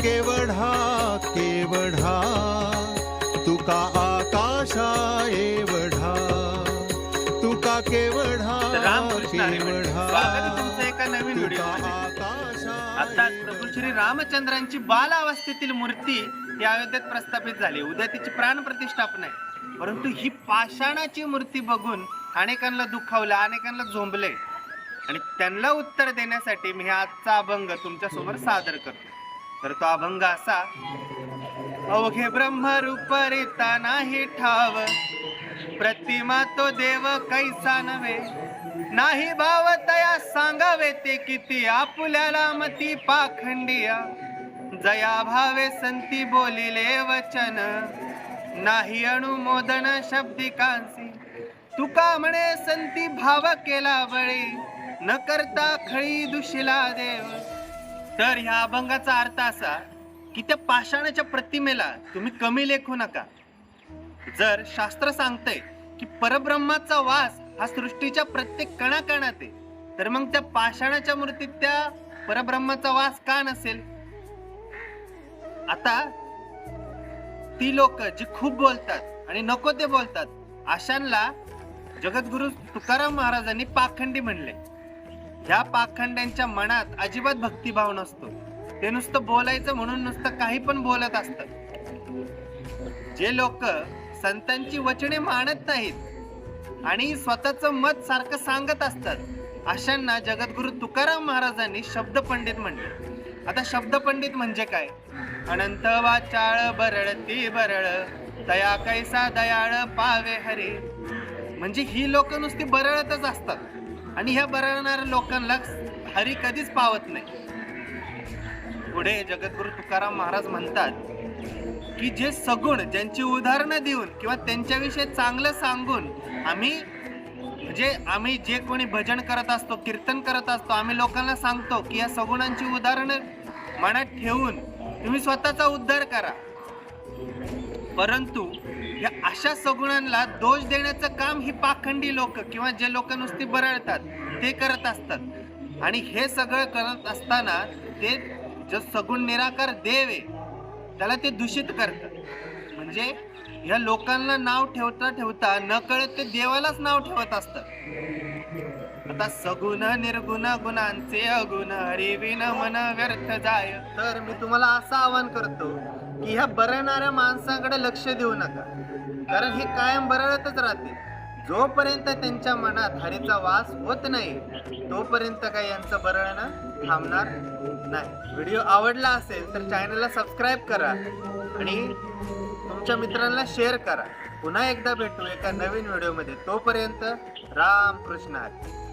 केवढा केवढा तुका आकाशा एवढा तुका केवढा. केवढा एका नवीन आता प्रभू श्री रामचंद्रांची बालावस्थेतील मूर्ती ही अयोध्येत प्रस्थापित झाली. उद्या तिची प्राण प्रतिष्ठापना आहे. परंतु ही पाषाणाची मूर्ती बघून अनेकांना दुखावलं अनेकांना झोंबले आणि त्यांना उत्तर देण्यासाठी मी हा आजचा अभंग तुमच्यासमोर सादर करतो तर तो अभंग असा अवघे ब्रह्मरूप रिता नाही ठाव प्रतिमा तो देव कैसा नव्हे नाही भाव तया सांगावे ते किती आपुल्याला मती पाखंडिया जया भावे संती बोलिले वचन नाही अनुमोदन शब्दिकांसी तुका म्हणे संती भाव केला बळी न करता खळी दुशिला देव तर ह्या अभंगाचा अर्थ असा की त्या पाषाणाच्या प्रतिमेला तुम्ही कमी लेखू नका. जर शास्त्र सांगतंय की परब्रह्माचा वास हा सृष्टीच्या प्रत्येक कणाकणात आहे तर मग त्या पाषाणाच्या मूर्तीत त्या परब्रह्माचा वास का नसेल? आता ती लोक जी खूप बोलतात आणि नको ते बोलतात अशांना जगद्गुरु तुकाराम महाराजांनी पाखंडी म्हणले. ह्या पाखंड्यांच्या मनात अजिबात भक्तिभाव नसतो. ते नुसतं बोलायचं म्हणून नुसतं काही पण बोलत असत जे लोक संतांची वचने मानत नाहीत आणि स्वतःच मत सारखं सांगत असतात अशांना जगद्गुरु तुकाराम महाराजांनी शब्द पंडित म्हणले. आता शब्द पंडित म्हणजे काय? अनंत वाचाळ बरळ ती बरळ दया कैसा दयाळ पावे हरे. म्हणजे ही लोक नुसती बरळतच असतात. आणि ह्या बरणाऱ्या लोकांना हरी कधीच पावत नाही. पुढे जगद्गुरु तुकाराम महाराज म्हणतात की जे सगुण ज्यांची उदाहरणं देऊन किंवा त्यांच्याविषयी चांगलं सांगून आम्ही म्हणजे आम्ही जे कोणी भजन करत असतो कीर्तन करत असतो आम्ही लोकांना सांगतो की या सगुणांची उदाहरणं मनात ठेवून तुम्ही स्वतःचा उद्धार करा. परंतु या अशा सगुणांना दोष देण्याचं काम ही पाखंडी लोक किंवा जे लोक नुसती बरळतात ते करत असतात. आणि हे सगळं करत असताना ते जो सगुण निराकार देव आहे त्याला ते दूषित करतात म्हणजे ह्या लोकांना नाव ठेवता ठेवता न कळत ते देवालाच नाव ठेवत असतात. आता सगुण निर्गुण गुणांचे अगुण हरिविन मन व्यर्थ जाय. तर मी तुम्हाला असं आवाहन करतो की ह्या बरणाऱ्या माणसाकडे लक्ष देऊ नका. कारण हे कायम बरळतच राहते. जोपर्यंत त्यांच्या मनात हरीचा वास होत नाही तोपर्यंत काही यांचं बरळणं थांबणार नाही. व्हिडिओ आवडला असेल तर चॅनलला सबस्क्राईब करा आणि तुमच्या मित्रांना शेअर करा. पुन्हा एकदा भेटू एका नवीन व्हिडिओमध्ये. तोपर्यंत राम कृष्ण हरी.